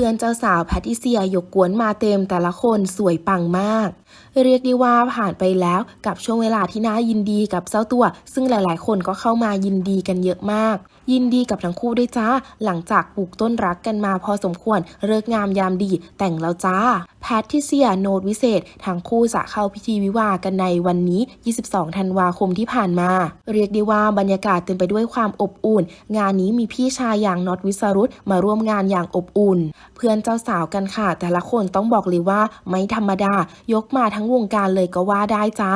พื่อนเจ้าสาวแพทริเซียยกกวนมาเต็มแต่ละคนสวยปังมาก เรียกได้ว่าผ่านไปแล้วกับช่วงเวลาที่น่ายินดีกับเจ้าตัว ซึ่งหลายๆ คนก็เข้ามายินดีกันเยอะมาก ยินดีกับทั้งคู่ด้วยจ้า หลังจากปลูกต้นรักกันมาพอสมควรเลิกงามยามดีแต่งแล้วจ้า พทริเซียโนดวิเศษ ทั้งคู่จะเข้าพิธีวิวากันในวันนี้ 22 ธันวาคมที่ผ่านมา เรียกได้ว่าบรรยากาศเต็มไปด้วยความอบอุ่น งานนี้มีพี่ชายอย่างน็อตวิสรุตมาร่วมงานอย่างอบอุ่น เพื่อนเจ้าสาวกันค่ะ แต่ละคนต้องบอกเลยว่าไม่ธรรมดายกมาทั้งวงการเลยก็ว่าได้จ้า